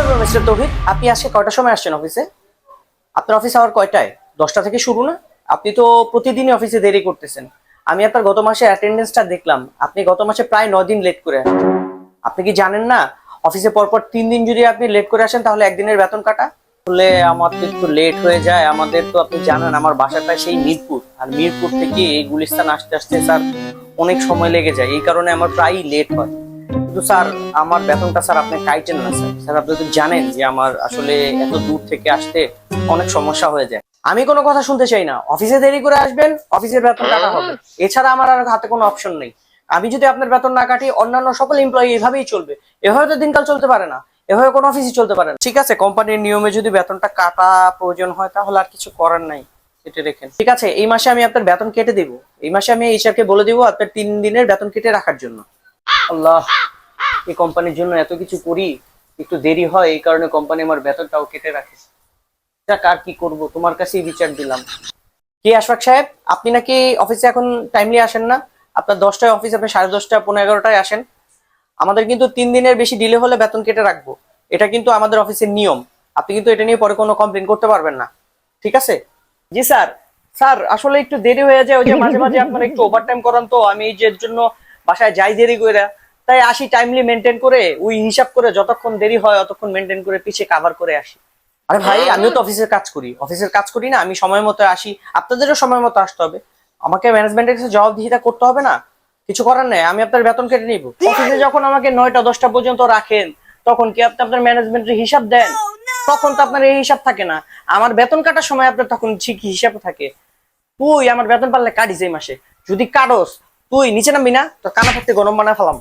করব মিস্টার তৌহিদ আপনি আজকে কয়টার সময় আসছেন অফিসে আপনার অফিস আওয়ার কয়টায়? দশটা থেকে শুরু না? আপনি তো প্রতিদিনই অফিসে দেরি করতেছেন। আমি আপনার গত মাসে অ্যাটেন্ডেন্সটা দেখলাম। আপনি গত মাসে প্রায় নয় দিন লেট করে আপনি কি জানেন না অফিসে পরপর তিন দিন যদি আপনি লেট করে আসেন, তাহলে একদিনের বেতন কাটা? বলে আমার তো একটু লেট হয়ে যায়। আমাদের তো আপনি জানেন, আমার বাসাটা সেই মিরপুর। আর মিরপুর থেকে এই গুলিস্তান আসতে আসতে, স্যার, অনেক সময় লেগে যায়। এই কারণে আমার প্রায়ই লেট হয়। কিন্তু স্যার, আমার বেতনটা স্যার আপনি কাইটেন না, স্যার। স্যার, আপনি তো জানেন যে আমার আসলে এত দূর থেকে আসতে অনেক সমস্যা হয়ে যায়। আমি কোনো কথা শুনতে চাই না। অফিসে দেরি করে আসবেন, অফিসের বেতন কাটা হবে। এছাড়া আমার আর হাতে কোনো অপশন নেই। আমি যদি আপনার বেতন না কাটি, অন্যান্য সকল এমপ্লয়ি এভাবেই চলবে। এভাবে তো দিনকাল চলতে পারে না। এভাবে কোনো অফিসই চলতে পারে না। ঠিক আছে কোম্পানির নিয়মে যদি বেতনটা কাটা প্রয়োজন হয়, তাহলে আর কিছু করার নাই। কেটে রেখেন। ঠিক আছে, এই মাসে আমি আপনার বেতন কেটে দিব। এই মাসে আমি এইচআরকে বলে দিব আপনার তিন দিনের বেতন কেটে রাখার জন্য। আল্লাহ। এই কোম্পানির জন্য এত কিছু করি, একটু দেরি হয়, এই কারণে কোম্পানি আমার বেতনটাও কেটে রাখে। যাক, আর কি করব? তোমার কাছেই বিচার দিলাম। কি আশফাক সাহেব? আপনি নাকি অফিসে এখন টাইমলি আসেন না? আপনার দশটায় অফিস আপনি সাড়ে দশটা পনেরো এগারোটায় আসেন। আমাদের কিন্তু তিন দিনের বেশি ডিলে হলে বেতন কেটে রাখব। এটা কিন্তু আমাদের অফিসের নিয়ম। আপনি কিন্তু এটা নিয়ে পরে কোনো কমপ্লেন করতে পারবেন না। ঠিক আছে? জি, স্যার। স্যার, আসলে একটু দেরি হয়ে যায়, ওই যে মাঝে মাঝে আপনারা একটু ওভারটাইম করান তো, আমি এই যে জন্য বাসায় যাই দেরি করে তাই আসি টাইমলি মেনটেন করে ওই হিসাব করে যতক্ষণ দেরি হয় ততক্ষণ মেনটেন করে পিছিয়ে কাভার করে আসি। আরে ভাই আমিও তো অফিসের কাজ করি। অফিসের কাজ করি না আমি সময় মতো আসি। আপনাদেরও সময় মতো আসতে হবে। আমাকে ম্যানেজমেন্টের কাছে জবাবদিহিতা করতে হবে না? কিছু করার নেই? আমি আপনার বেতন কেটে নিব। অফিসে যখন আমাকে নয়টা দশটা পর্যন্ত রাখেন তখন কি আপনি আপনার ম্যানেজমেন্টের হিসাব দেন? তখন তো আপনার এই হিসাব থাকে না। আমার বেতন কাটার সময় আপনার তখন ঠিক হিসাব থাকে। তুই আমার বেতন পারলে কাটিস এই মাসে। যদি কাটস তুই নিচে নামবি না তো কানা থাকতে গরম বানা ফেলাম।